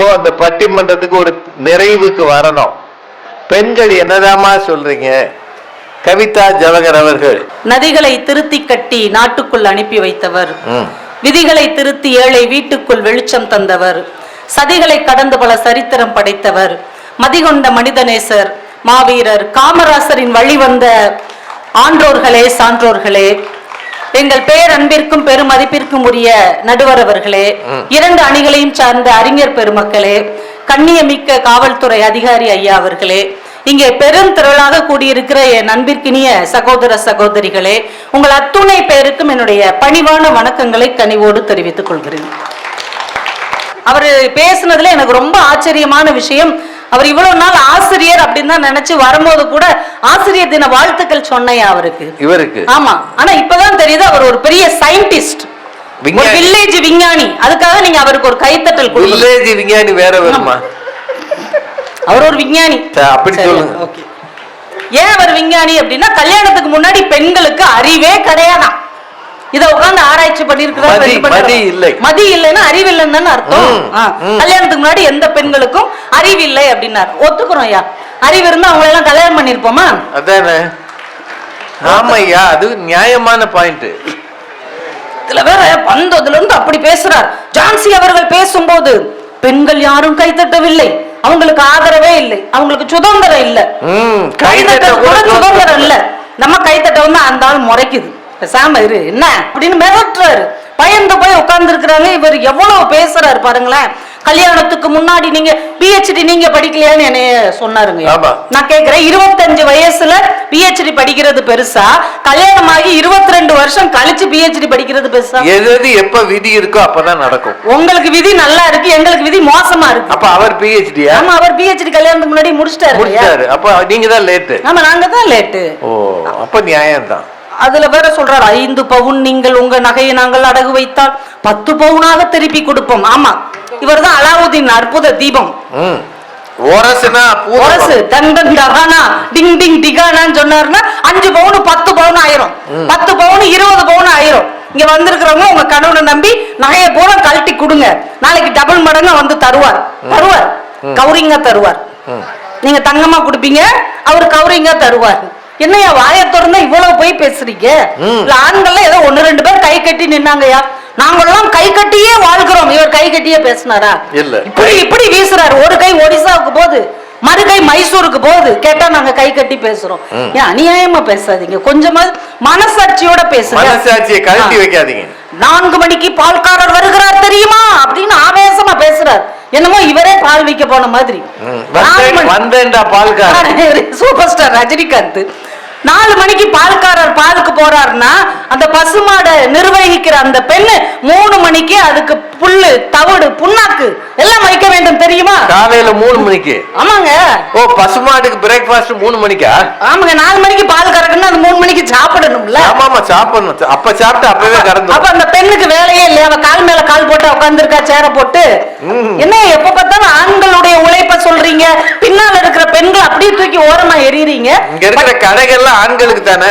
இப்போ அந்த பட்டிமன்றத்துக்கு ஒரு நிறைவுக்கு வரணும். பெண்கள் என்னதாம்மா சொல்றீங்க? கவிதா ஜவகர் அவர்கள். நதிகளை திருத்தி கட்டி நாட்டுக்குள் அனுப்பி வைத்தவர். விதிகளை திருத்தி ஏழை வீட்டுக்குள் வெளிச்சம் தந்தவர். சதிகளை கடந்து பல சரித்திரம் படைத்தவர். மதிகொண்ட மனிதநேசர் மாவீரர் காமராசரின் வழிவந்த ஆன்றோர்களே சான்றோர்களே எங்கள் பேரன்பிற்கும் பெருமதிப்பிற்கும் உரிய நடுவர் அவர்களே இரண்டு அணிகளையும் சார்ந்த அறிஞர் பெருமக்களே கண்ணியமிக்க காவல்துறை அதிகாரி ஐயா அவர்களே இங்கே பெரும் திரளாக கூடியிருக்கிற என் அன்பிற்கினிய சகோதர சகோதரிகளே உங்கள் அத்துணை பேருக்கும் என்னுடைய பணிவான வணக்கங்களை கனிவோடு தெரிவித்துக் கொள்கிறேன். அவர் பேசுனதுல எனக்கு ரொம்ப ஆச்சரியமான விஷயம் அவர் இவ்வளவு நாள் ஆசிரியர் அப்படின்னு தான் நினைச்சு வரும்போது கூட ஆசிரியர் தின வாழ்த்துக்கள் சொன்னையா அவருக்கு? இவருக்கு. ஆமா. ஆனா இப்பதான் தெரியுது அவர் ஒரு பெரிய சயின்டிஸ்ட். வில்லேஜ் விஞ்ஞானி. அதுக்காக நீங்க அவருக்கு ஒரு கைத்தட்டல் வில்லேஜ் விஞ்ஞானி வேற வருமா? அவர் ஒரு விஞ்ஞானி. அப்படி சொல்லுங்க. ஏன் அவர் விஞ்ஞானி அப்படின்னா கல்யாணத்துக்கு முன்னாடி பெண்களுக்கு அறிவே கிடையாதாம். இத உட்கார்ந்து ஆராய்ச்சி. மதி இல்லை. மதி இல்லைன்னா அறிவு இல்லைன்னு அர்த்தம். கல்யாணத்துக்கு முன்னாடி எந்த பெண்களுக்கும் அறிவு இல்லை அப்படின்னாரு. ஒத்துக்கிறோம் ஐயா. அறிவு இருந்தா அவங்களை எல்லாம் கல்யாணம் பண்ணிருப்போமா அதானே? ஆமையா அது நியாயமான பாயிண்ட் இதுல வேற வந்ததுல இருந்து அப்படி பேசுறார். ஜான்சி அவர்கள் பேசும்போது பெண்கள் யாரும் கைத்தட்டவில்லை அவங்களுக்கு ஆதரவே இல்லை. அவங்களுக்கு சுதந்திரம் இல்லை. கைதட்ட கூட சுதந்திரம் இல்ல. நம்ம கைத்தட்ட வந்து அந்த ஆள் முறைக்குது. பேசாம இரு. என்ன? அப்படின்னு மிரட்டுறாரு. பயந்து போய் உட்கார்ந்து இருக்கிறாங்க இவர் எவ்வளவு பேசுறாரு பாருங்களேன். கல்யாணத்துக்கு முன்னாடி நீங்க பிஹெச்டி நீங்க படிக்கலையான்னு என்னைய சொன்னாருங்க. நான் கேக்குறேன் இருபத்தஞ்சு வயசுல பிஹெச்டி படிக்கிறது பெருசா? கல்யாணம் ஆகி இருபத்தி ரெண்டு வருஷம் கழிச்சு பிஹெச்டி படிக்கிறது பெருசா? எது எப்ப விதி இருக்கோ அப்பதான் நடக்கும். உங்களுக்கு விதி நல்லா இருக்கு எங்களுக்கு விதி மோசமா இருக்கு. அப்ப அவர் பிஹெச்டியா ஆமா அவர் பிஹெச்டி கல்யாணத்துக்கு முன்னாடி முடிச்சிட்டாரு? முடிச்சாரு அப்ப நீங்க தான் லேட்டு ஆமா நாங்க தான் லேட்டு ஓ அப்ப நியாயம்தான். அதுல வேற சொல்றாரு ஐந்து பவுன் நீங்கள் உங்க நகையை நாங்கள் அடகு வைத்தால் பத்து பவுனாக திருப்பி கொடுப்போம். ஆமா இவர்தான் அலாவுதீன் அற்புத தீபம். சொன்னாருன்னா அஞ்சு பவுன் பத்து பவுன் ஆயிரும். பத்து பவுன் இருபது பவுன் ஆயிரும். இங்க வந்திருக்கிறவங்க உங்க கணவனை நம்பி நகையை பூரா கழட்டி கொடுங்க. நாளைக்கு டபுள் மடங்கா வந்து தருவார். தருவார். கௌரிங்கா தருவார். நீங்க தங்கமா கொடுப்பீங்க அவர் கௌரிங்கா தருவார். என்னையா வாயை திறந்தா இவ்வளவு போய் பேசுறீங்க? ம். இல்ல ஆண்கள்ல ஏதோ ஒண்ணு ரெண்டு பேர் கை கட்டி நின்னாங்கயா நாங்கெல்லாம் கை கட்டியே வாழ்கிறோம். இவர் கை கட்டியே பேசினாரா? இல்ல. இப்படி இப்படி வீசுறாரு. ஒரு கை ஒடிசாவுக்கு போகுது மறு கை மைசூருக்கு போகுது கேட்டா நாங்க கை கட்டி பேசுறோம். ஏன் அநியாயமா பேசாதீங்க. கொஞ்சமா மனசாட்சியோட பேசுங்க. மனசாட்சியை கழட்டி. வைக்காதீங்க. நான்கு மணிக்கு பால்காரர் வருகிறார் தெரியுமா? அப்படின்னு ஆவேசமா பேசுறார். என்னமோ இவரே பால் வைக்க போன மாதிரி. Super star Rajinikanth. நாலு மணிக்கு பால்காரர் பாலுக்கு போறாருன்னா அந்த பசுமாடை நிர்வகிக்கிற அந்த பெண்ணு மூணு மணிக்கு அதுக்கு புல்லு தவிடு புண்ணாக்கு எல்லாம் வைக்க வேண்டும் தெரியுமா? காலையில மூணு மணிக்கு. ஆமாங்க. ஓ பசுமாட்டுக்கு பிரேக்ஃபாஸ்ட் மூணு மணிக்கா? ஆமாங்க நாலு மணிக்கு பால் கறக்குன்னா அது மூணு மணிக்கு சாப்பிடணும்ல. ஆமாமா சாப்பிடணும். அப்ப சாப்பிட்டு அப்பவே அப்ப கறந்து அந்த பெண்ணுக்கு வேலையே இல்லையா? அவ கால் மேல கால் போட்டு உட்காந்துருக்கா சேர போட்டு. என்ன எப்ப பார்த்தாலும் ஆண்களுடைய உழைப்ப சொல்றீங்க. பின்னால இருக்கிற பெண்கள் அப்படியே தூக்கி ஓரமா எறியறீங்க. இங்க இருக்கிற கடைகள்லாம் ஆண்களுக்கு தானே.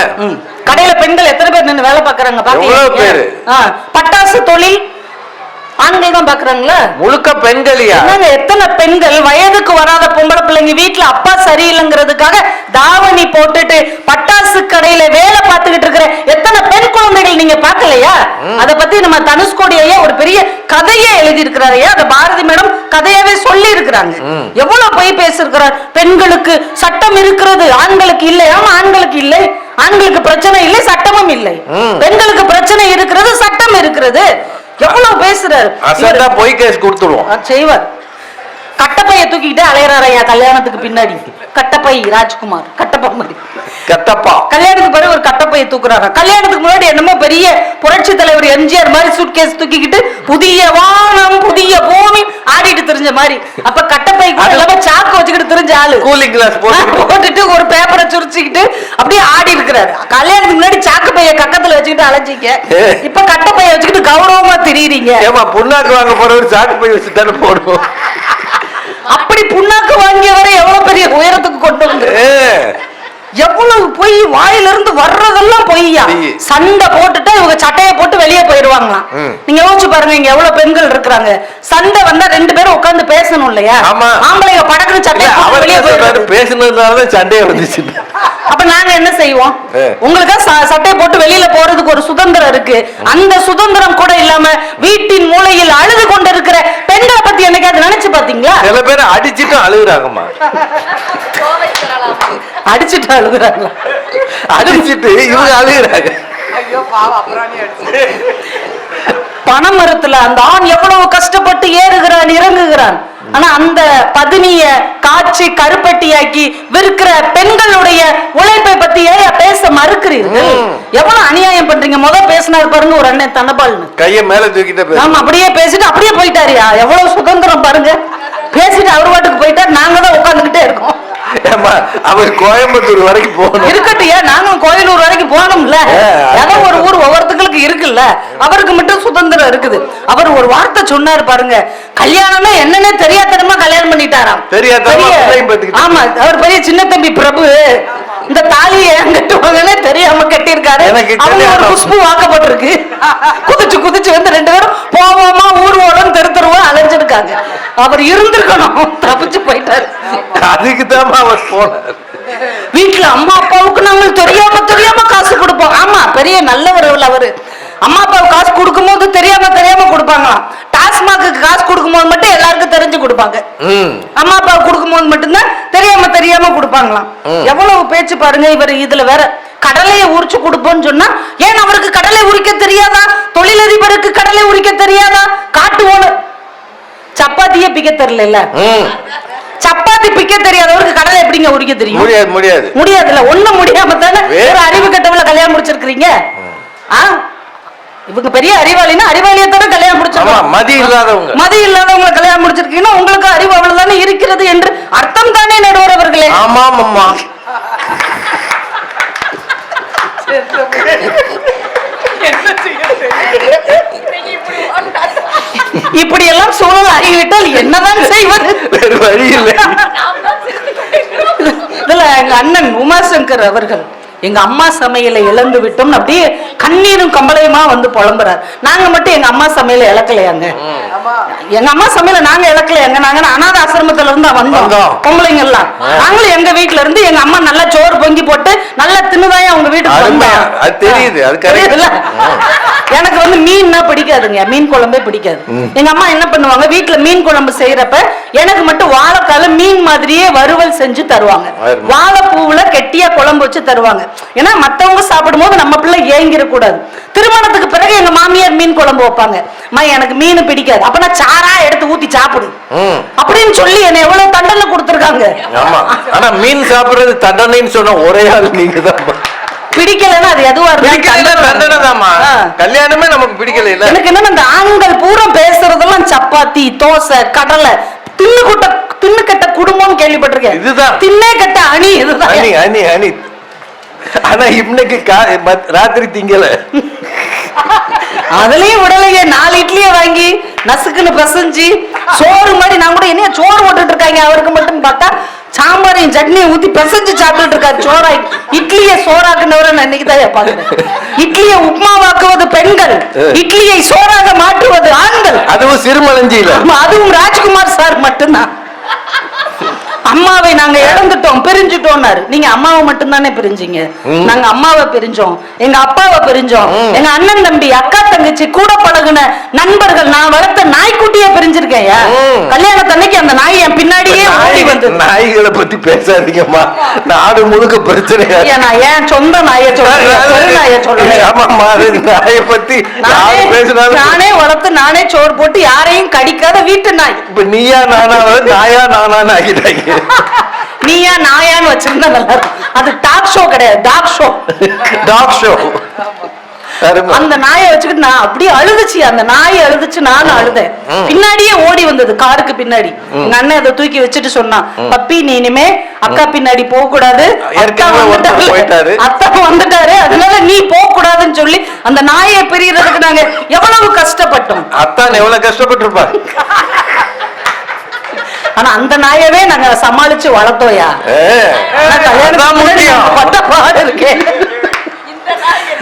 கடையில பெண்கள் எத்தனை பேர் நின்னு வேலை பாக்குறாங்க? பாக்கீங்க பட்டாசு தொழில் ஆண்கள் தான் பாக்குறாங்களா முழுக்க பெண்களையா? எத்தனை பெண்கள் வயதுக்கு வராத பொம்பளை பிள்ளைங்க வீட்டுல அப்பா சரியில்லைங்கிறதுக்காக தாவணி போட்டுட்டு பட்டாசு கடையில வேலை பார்த்துக்கிட்டு இருக்கிற எத்தனை பெண் குழந்தைகள் நீங்க பார்க்கலையா? அத பத்தி நம்ம தனுஷ்கோடி ஐயா ஒரு பெரிய கதையே எழுதி இருக்கிறாரு ஐயா அத பாரதி மேடம் கதையாவே சொல்லி இருக்கிறாங்க. எவ்வளவு போய் பேசிருக்கிறார் பெண்களுக்கு சட்டம் இருக்கிறது ஆண்களுக்கு இல்லை. ஆமா ஆண்களுக்கு இல்லை. ஆண்களுக்கு பிரச்சனை இல்லை சட்டமும் இல்லை. பெண்களுக்கு பிரச்சனை இருக்கிறது சட்டம் இருக்கிறது. எவ்வளவு பேசுறாரு? அசந்தா பொய் கேஸ் கொடுத்துருவோம். செய்வார். கட்டப்பைய தூக்கிக்கிட்டு அலையறாரு ஐயா கல்யாணத்துக்கு பின்னாடி. கட்டப்பை ராஜ்குமார் கட்டப்பை மாதிரி. கட்டப்பா. கல்யாணத்துக்கு பிறகு ஒரு கட்டப்பையை தூக்குறாரு? கல்யாணத்துக்கு முன்னாடி என்னமோ பெரிய புரட்சி தலைவர் எம்ஜிஆர் மாதிரி சூட்கேஸ் தூக்கிக்கிட்டு புதிய வானம் புதிய பூமி ஆடிட்டு தெரிஞ்ச மாதிரி. அப்ப கட்டப்பை இல்லாம சாக்கு வச்சுக்கிட்டு தெரிஞ்ச ஆளு. கூலிங் கிளாஸ் போட்டு. போட்டுட்டு ஒரு பேப்பரை சுரிச்சுக்கிட்டு அப்படியே ஆடி இருக்கிறாரு. கல்யாணத்துக்கு முன்னாடி சாக்கு பைய கக்கத்துல வச்சுக்கிட்டு அலைஞ்சிக்க. இப்ப கட்டப்பைய வச்சுக்கிட்டு கௌரவமா திரியுறீங்க. ஏமா புண்ணாக்கு வாங்க போறவர் சாக்கு போய் வச்சு தானே போடுவோம்? அப்படி புண்ணாக்கு வாங்கியவரை எவ்வளவு பெரிய உயரத்துக்கு கொண்டு வந்து எவ்வளவு பொய் வாயில இருந்து வர்றதெல்லாம் பொய்யா பொய். சண்டை போட்டுட்டு இவங்க சட்டையை போட்டு வெளியே போயிருவாங்களாம். நீங்க யோசிச்சு பாருங்க இங்க எவ்வளவு பெண்கள் இருக்கிறாங்க சண்டை வந்தா ரெண்டு பேரும் உட்கார்ந்து பேசணும் இல்லையா ஆமா. ஆம்பளைங்க படக்குற இல்ல, சட்டையை வெளியே போயிடுறது பேசுனதுனாலதான் சண்டையே வந்துச்சு அப்ப நாங்க என்ன செய்வோம். உங்களுக்கு ச- சட்டையை போட்டு வெளியில போறதுக்கு ஒரு சுதந்திரம் இருக்கு. அந்த சுதந்திரம் கூட இல்லாம வீட்டின் மூலையில் அழுது கொண்டிருக்கிற பெண்களை பத்தி என்னைக்காவது நினைச்சு பாத்தீங்களா சில பேர் அடிச்சிட்டு அழுகுறாங்கம்மா. அடிச்சுட்டு அழுகுறாங்களா? அடிச்சிட்டு இவங்க அழுகுறாங்க. பனைமரத்துல அந்த ஆண் எவ்வளவு கஷ்டப்பட்டு ஏறுகிறான் இறங்குகிறான்? ஆனா அந்த பதினிய காய்ச்சி கருப்பட்டியாக்கி விற்கிற பெண்களுடைய உழைப்பை பத்தி ஏன் பேச மறுக்கிறீர்கள். எவ்வளவு அநியாயம் பண்றீங்க? முத பேசினாரு பாருங்க ஒரு அண்ணன் தனபால்னு. கைய மேல தூக்கிட்ட ஆமா அப்படியே பேசிட்டு அப்படியே போயிட்டாருயா எவ்வளவு சுதந்திரம் பாருங்க. பேசிட்டு அவர் பாட்டுக்கு போயிட்டாரு. நாங்க தான் உட்கார்ந்துகிட்டே இருக்கோம். அவர் கோயம்புத்தூர் வரைக்கும் போகணும். இருக்கட்டும் ஏன் நாங்களும் கோயிலூர் வரைக்கும் போனோம்ல ஏ, அது ஏதோ ஒரு ஊர் ஒவ்வொருத்தங்களுக்கு இருக்குல்ல. அவருக்கு மட்டும் சுதந்திரம் இருக்குது. அவர் ஒரு வார்த்தை சொன்னாரு பாருங்க. கல்யாணம்னா என்னன்னே தெரியாதனமா கல்யாணம் பண்ணிட்டாராம். பெத்துக்கிட்டாரு. ஆமா அவர் பெரிய சின்ன தம்பி பிரபு. இந்த தாலியை ஏன் கட்டுவாங்கன்னே தெரியாம கட்டியிருக்காரு. அவங்க ஒரு. குஷ்பு வாக்கப்பட்டிருக்கு. குதிச்சு குதிச்சு வந்து ரெண்டு பேரும் போவோமா ஊர்வோலம் தெரு தெருவா அலைஞ்சிருக்காங்க. அவர் இருந்திருக்கணும். தப்பிச்சு போயிட்டாரு. அதுக்கு தான் அவர் போனார். வீட்டுல அம்மா அப்பாவுக்கு நாங்கள் தெரியாம தெரியாம காசு கொடுப்போம். ஆமா பெரிய நல்லவர் அவரு. அம்மா அப்பாவுக்கு காசு கொடுக்கும்போது தெரியாம தெரியாம கொடுப்பாங்களாம். டாஸ்மாக்கு காசு கொடுக்கும்போது மட்டும் எல்லாருக்கும் தெரிஞ்சு கொடுப்பாங்க. அம்மா அப்பாவுக்கு கொடுக்கும்போது மட்டும்தான் தெரியாம தெரியாம கொடுப்பாங்களாம். எவ்வளவு பேச்சு பாருங்க இவர் இதுல வேற கடலையை உரிச்சு கொடுப்போம்னு சொன்னா ஏன் அவருக்கு கடலை உரிக்க தெரியாதா? தொழிலதிபருக்கு கடலை உரிக்க தெரியாதா? காட்டு ஓனர். சப்பாத்தியே பிக்க தெரியல சப்பாத்தி பிக்க தெரியாதவருக்கு கடலை எப்படிங்க உரிக்க தெரியும்? முடியாது முடியாது. முடியாதுல்ல ஒண்ணும் முடியாம தானே ஒரு அறிவு கட்டவுல கல்யாணம் முடிச்சிருக்கீங்க இவங்க பெரிய அறிவாளினா அறிவாளியத்தோட கல்யாணம் ஆமா முடிச்சிருக்கோம் மதி இல்லாதவங்க. மதி இல்லாதவங்களை கல்யாணம் முடிச்சிருக்கீங்கன்னா உங்களுக்கு அறிவு அவ்வளவுதானே இருக்கிறது என்று அர்த்தம் தானே நடுவர் அவர்களே. ஆமாம் அம்மா இப்படி எல்லாம் சூழல் ஆகிவிட்டால் என்னதான் செய்வது? வேறு வழி இல்லை. இதுல எங்க அண்ணன் உமாசங்கர் அவர்கள் எங்க அம்மா சமையலை இழந்து விட்டோம் அப்படியே கண்ணீரும் கம்பளையுமா வந்து புலம்புறார். நாங்க மட்டும் எங்க அம்மா சமையலை இழக்கலையாங்க? எங்க அம்மா சமையல நாங்க இழக்கலையாங்க? நாங்க அனாத ஆசிரமத்துல இருந்து வந்தோம். பொம்பளைங்க எல்லாம். நாங்களும் எங்க வீட்ல இருந்து எங்க அம்மா நல்லா சோறு பொங்கி போட்டு நல்லா தின்னுதாயா உங்க வீட்டுக்கு. வந்தோம். அது தெரியுது? எனக்கு வந்து மீன்னா பிடிக்காதுங்க. மீன் குழம்பே பிடிக்காது. எங்க அம்மா என்ன பண்ணுவாங்க? வீட்ல மீன் குழம்பு செய்யறப்ப எனக்கு மட்டும் வாழைக்கால மீன் மாதிரியே வறுவல் செஞ்சு தருவாங்க. வாழைப்பூவுல கெட்டியா குழம்பு வச்சு தருவாங்க. ஏன்னா மத்தவங்க சாப்பிடும்போது நம்ம பிள்ளை ஏங்கிட கூடாது திருமணத்துக்கு பிறகு எங்க மாமியார் மீன் குழம்பு வைப்பாங்க. அம்மா எனக்கு மீன் பிடிக்காது. அப்ப நான் சாரா எடுத்து ஊத்தி சாப்பிடு. அப்படின்னு சொல்லி என்ன எவ்வளவு தண்டனை கொடுத்துருக்காங்க. ஆமா. ஆனா மீன் சாப்பிடுறது தண்டனைன்னு சொன்ன ஒரே ஆள் நீங்க தான் பிடிக்கலன்னா அது எதுவா ஆ. கல்யாணமே நமக்கு பிடிக்கல எனக்கு என்னன்னா இந்த ஆண்கள் பூரா பேசுறதெல்லாம் சப்பாத்தி தோசை கடலை தின்னு குட்ட தின்னு கட்ட குடும்பம் கேள்விப்பட்டிருக்கேன். இதுதான். தின்னே கட்ட அணி இதுதான். அனி அனி அனி ஆனா இன்னைக்கு ராத்திரி திங்கல. அதுலயும் விடலையே நாலு இட்லியை வாங்கி நசுக்குன்னு பசஞ்சு சோறு மாதிரி நான் கூட என்ன சோறு போட்டுட்டு இருக்காங்க. அவருக்கு மட்டும் பார்த்தா சாம்பாரையும் சட்னியும் ஊத்தி பிசைஞ்சு சாப்பிட்டுட்டு இருக்காரு. சோறாய் இட்லியை சோறாக்குனவரை நான் இன்னைக்கு தான் பாக்குறேன் இட்லியை உப்மாவாக்குவது பெண்கள் இட்லியை சோறாக மாற்றுவது ஆண்கள். அதுவும் சிறுமலஞ்சியில. ஆமா, அதுவும் ராஜ்குமார் சார் மட்டும்தான். அம்மாவை நாங்க இழந்துட்டோம் பிரிஞ்சுட்டோம்னாரு. நீங்க அம்மாவை மட்டும்தானே பிரிஞ்சீங்க. நாங்க அம்மாவை பிரிஞ்சோம் எங்க அப்பாவை பிரிஞ்சோம். எங்க அண்ணன் தம்பி அக்கா தங்கச்சி கூட பழகுன நண்பர்கள் நான் வளர்த்த நாய்க்குட்டியே பிரிஞ்சிருக்கேன். கல்யாணத்தன்னைக்கு அந்த நாய் என் பின்னாடியே ஓடி வந்து நாய்களை பத்தி பேசாதீங்கம்மா. நாடு முழுக்க பிரச்சனையா ஏன் நான் ஏன் சொந்த நாயை சொல்றேன் நாயை சொல்றேன். ஆமாம்மா நாயை பத்தி நானே நானே வளர்த்து நானே சோறு போட்டு யாரையும் கடிக்காத வீட்டு நாய். இப்ப நீயா நானா நாயா நானான்னு ஆகிட்டாங்க நீயா நாயான்னு வச்சிருந்தா நல்லா இருக்கும் அது டாக் ஷோ கிடையாது டாக் ஷோ டாக் ஷோ அந்த நாயை வச்சுக்கிட்டு நான் அப்படியே அழுதுச்சு அந்த நாய் அழுதுச்சு நானும் அழுதேன். பின்னாடியே ஓடி வந்தது காருக்கு பின்னாடி. எங்க அண்ணன் அதை தூக்கி வச்சுட்டு சொன்னான் பப்பி நீ இனிமே அக்கா பின்னாடி போக கூடாது. அத்தா வந்துட்டாரு. அதனால நீ போக கூடாதுன்னு சொல்லி அந்த நாயை பிரியறதுக்கு நாங்க எவ்வளவு கஷ்டப்பட்டோம். அத்தான் எவ்வளவு கஷ்டப்பட்டிருப்பா ஆனா அந்த நாயவே நாங்க சமாளிச்சு வளர்த்தோயா?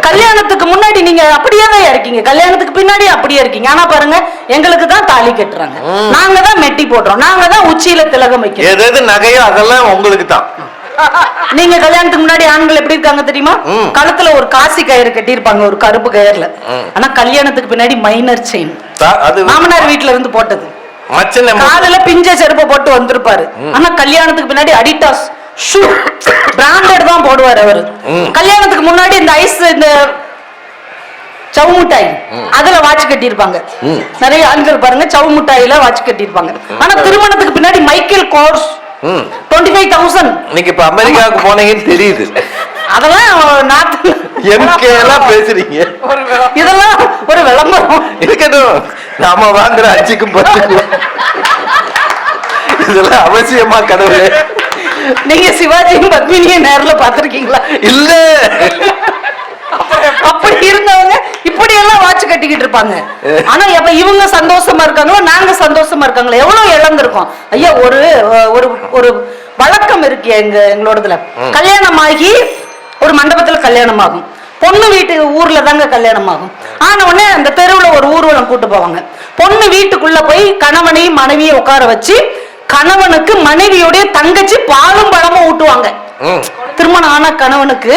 கல்யாணத்துக்கு முன்னாடி. நாங்க அப்படியே தான் இருக்கீங்க. கல்யாணத்துக்கு பின்னாடி அப்படியே இருக்கீங்க. ஆனா பாருங்க எங்களுக்கு தான் தாலி கட்டுறாங்க. நாங்க தான் மெட்டி போடுறோம். நாங்க தான் உச்சியில திலகம் வைக்கிறோம். எது எது நகையோ அதெல்லாம் உங்களுக்கு தான். நீங்க கல்யாணத்துக்கு முன்னாடி ஆண்கள் எப்படி இருக்காங்க தெரியுமா. கழுத்துல ஒரு காசி கயிறு கட்டியிருப்பாங்க ஒரு கருப்பு கயிறுல. ஆனா கல்யாணத்துக்கு பின்னாடி மைனர் செயின் மாமனார் வீட்ல இருந்து போட்டது. காதுல பிஞ்ச செருப்பை போட்டு வந்திருப்பாரு. ஆனா கல்யாணத்துக்கு பின்னாடி அடிடாஸ் ஷூ. பிராண்டட் தான் போடுவார் அவரு. கல்யாணத்துக்கு முன்னாடி இந்த ஐஸ் இந்த சவு மிட்டாய் அதுல வாட்ச் கட்டியிருப்பாங்க. நிறைய ஆண்கள் பாருங்க சவு மிட்டாயில வாட்ச் கட்டியிருப்பாங்க. ஆனா திருமணத்துக்கு பின்னாடி Michael Kors. Twenty five thousand நீங்க இப்ப அமெரிக்காவுக்கு போனீங்கன்னு தெரியுது. அதெல்லாம் நாட்டு எல்லாம் பேசுறீங்க. இதெல்லாம் ஒரு விளம்பரம். இருக்கட்டும். நாம வாங்குற அச்சுக்கும் பத்துக்கும். இதெல்லாம் அவசியமா கடவுளே. நீங்க சிவாஜியும் பத்மினியும் நேர்ல பாத்திருக்கீங்களா இல்ல. அப்படி இருந்தவங்க இப்படி எல்லாம் வாட்ச் கட்டிக்கிட்டு இருப்பாங்க. ஆனா எப்ப இவங்க சந்தோஷமா இருக்காங்களோ நாங்க சந்தோஷமா இருக்காங்களோ எவ்வளவு இழந்திருக்கோம். ஐயா ஒரு ஒரு ஒரு வழக்கம் இருக்கு எங்க எங்களோடதுல. கல்யாணம் ஆகி ஒரு மண்டபத்துல கல்யாணம் ஆகும் பொண்ணு வீட்டு ஊர்ல தாங்க கல்யாணம் ஆகும் ஆன உடனே அந்த தெருவுல ஒரு ஊர்வலம் கூட்டு போவாங்க. பொண்ணு வீட்டுக்குள்ள போய் கணவனையும் மனைவியும் உட்கார வச்சு கணவனுக்கு மனைவியுடைய தங்கச்சி பாலும் பழமும் ஊட்டுவாங்க. திருமணம் ஆன கணவனுக்கு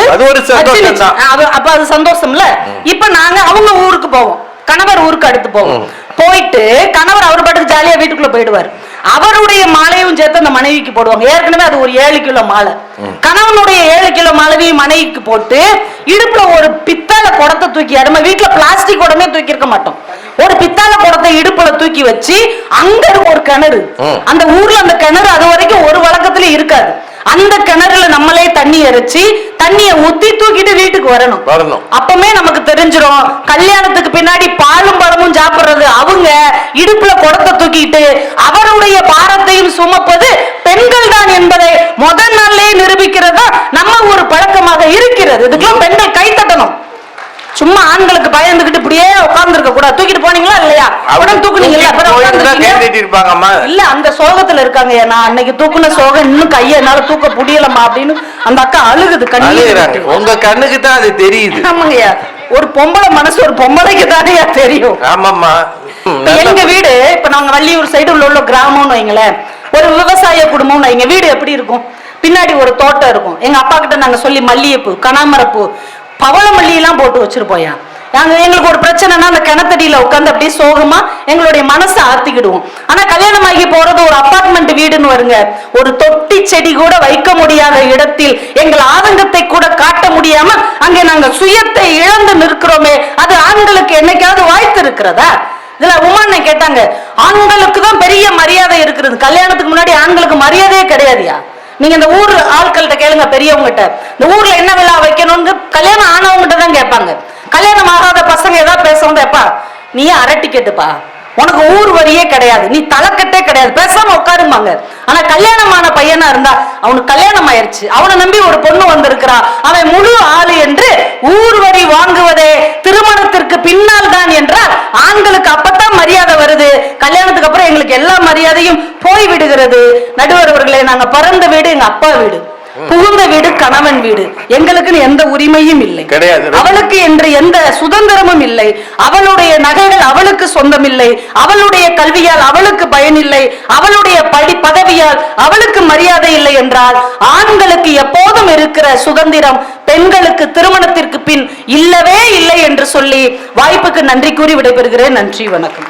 சந்தோஷம் அப்ப அது சந்தோஷம்ல? இப்ப நாங்க அவங்க ஊருக்கு போவோம். கணவர் ஊருக்கு அடுத்து போவோம். போயிட்டு கணவர் அவர் பாட்டுக்கு ஜாலியா வீட்டுக்குள்ள போயிடுவார். அவருடைய மாலையும் சேர்த்து அந்த மனைவிக்கு போடுவாங்க. ஏற்கனவே அது ஒரு ஏழு கிலோ மாலை. கணவனுடைய ஏழு கிலோ மாலையும் மனைவிக்கு போட்டு இடுப்புல ஒரு பித்தளை குடத்தை தூக்கி நம்ம வீட்டுல பிளாஸ்டிக் குடமே தூக்கி இருக்க மாட்டோம். ஒரு பித்தளை குடத்தை இடுப்புல தூக்கி வச்சு அங்க ஒரு கிணறு. அந்த ஊர்ல அந்த கிணறு அது வரைக்கும் ஒரு வழக்கத்துல இருக்காது. அந்த கிணறுல நம்மளே தண்ணி இறைச்சி தண்ணியை ஊத்தி தூக்கிட்டு வீட்டுக்கு வரணும். வரணும். அப்பமே நமக்கு தெரிஞ்சிரும். கல்யாணத்துக்கு பின்னாடி பாலும் பழமும் சாப்பிடுறது அவங்க. இடுப்புல குடத்தை தூக்கிட்டு அவருடைய பாரத்தையும் சுமப்பது பெண்கள் தான் என்பதை முதல் நாள்லயே நிரூபிக்கிறதா நம்ம ஒரு பழக்கமாக இருக்கிறது. இதுக்கெல்லாம் பெண்கள் கை தட்டணும். சும்மா ஆண்களுக்கு பயந்துகிட்டு இப்படியே உட்கார்ந்து கூடாது. தூக்கிட்டு போனீங்களா இல்லையா? உடனே இருப்பாங்கம்மா. இல்ல அந்த சோகத்துல இருக்காங்க. நான் அன்னைக்கு தூக்குன சோகம் இன்னும் கைய என்னால தூக்க முடியலம்மா அப்படின்னு அந்த அக்கா அழுகுது விட்டு. உங்க கண்ணுக்கு தான் அது தெரியுது. ஆமாங்கய்யா. ஒரு பொம்பளை மனசு ஒரு பொம்பளைக்கு தானேயா தெரியும். ஆமாம்மா. ம், இப்ப நல்லா எங்க வீடு இப்ப நாங்க வள்ளியூர் சைடு உள்ள உள்ள கிராமம்னு வைங்களேன். ஒரு விவசாய குடும்பம்னு எங்க வீடு எப்படி இருக்கும்? பின்னாடி ஒரு தோட்டம் இருக்கும். எங்க அப்பா கிட்ட நாங்க சொல்லி மல்லிகைப்பூ கனமரப்பூ பவளமல்லியெல்லாம் போட்டு வச்சிருப்போயா? நாங்க எங்களுக்கு ஒரு பிரச்சனைனா அந்த கிணத்தடியில உட்காந்து அப்படியே சோகமா எங்களுடைய மனசை ஆத்திக்கிடுவோம் ஆனா கல்யாணம் ஆகி போறது ஒரு அப்பார்ட்மெண்ட் வீடுன்னு வருங்க. ஒரு தொட்டி செடி கூட வைக்க முடியாத இடத்தில் எங்கள் ஆதங்கத்தை கூட காட்ட முடியாம அங்கே நாங்க சுயத்தை இழந்து நிற்கிறோமே. அது ஆண்களுக்கு என்னைக்காவது வாய்த்து இருக்கிறதா? இதுல உமாண்ணன் கேட்டாங்க ஆண்களுக்கு தான் பெரிய மரியாதை இருக்கிறது. கல்யாணத்துக்கு முன்னாடி ஆண்களுக்கு மரியாதையே கிடையாதுயா? நீங்க இந்த ஊர் ஆட்கள்கிட்ட கேளுங்க பெரியவங்ககிட்ட. இந்த ஊர்ல என்ன விழா வைக்கணும்னு கல்யாணம் ஆனவங்ககிட்ட தான் கேட்பாங்க. கல்யாணம் ஆகாத பசங்க ஏதாவது பேசுவாங்க எப்பா நீ அரட்டி கேட்டுப்பா உனக்கு ஊர் வரியே கிடையாது. நீ தலைக்கட்டே கிடையாது. பேசாம உட்காருமாங்க ஆனா கல்யாணமான பையனா இருந்தா அவனுக்கு கல்யாணம் ஆயிருச்சு. அவனை நம்பி ஒரு பொண்ணு வந்திருக்கிறா. அவன் முழு ஆளு என்று ஊர் வரி வாங்குவதே திருமணத்திற்கு பின்னால் தான் என்றால் ஆண்களுக்கு அப்பத்தான் மரியாதை வருது. கல்யாணத்துக்கு அப்புறம் எங்களுக்கு எல்லா மரியாதையும் போய் விடுகிறது. நடுவர் அவர்களே நாங்க பிறந்த வீடு எங்க அப்பா வீடு. புகுந்த வீடு கணவன் வீடு. எங்களுக்குன்னு எந்த உரிமையும் இல்லை. கிடையாது. அவளுக்கு என்று எந்த சுதந்திரமும் இல்லை. அவளுடைய நகைகள் அவளுக்கு சொந்தமில்லை. அவளுடைய கல்வியால் அவளுக்கு பயனில்லை. அவளுடைய படி பதவியால் அவளுக்கு மரியாதை இல்லை என்றால் ஆண்களுக்கு எப்போதும் இருக்கிற சுதந்திரம் பெண்களுக்கு திருமணத்திற்கு பின் இல்லவே இல்லை என்று சொல்லி வாய்ப்புக்கு நன்றி கூறி விடைபெறுகிறேன். நன்றி வணக்கம்.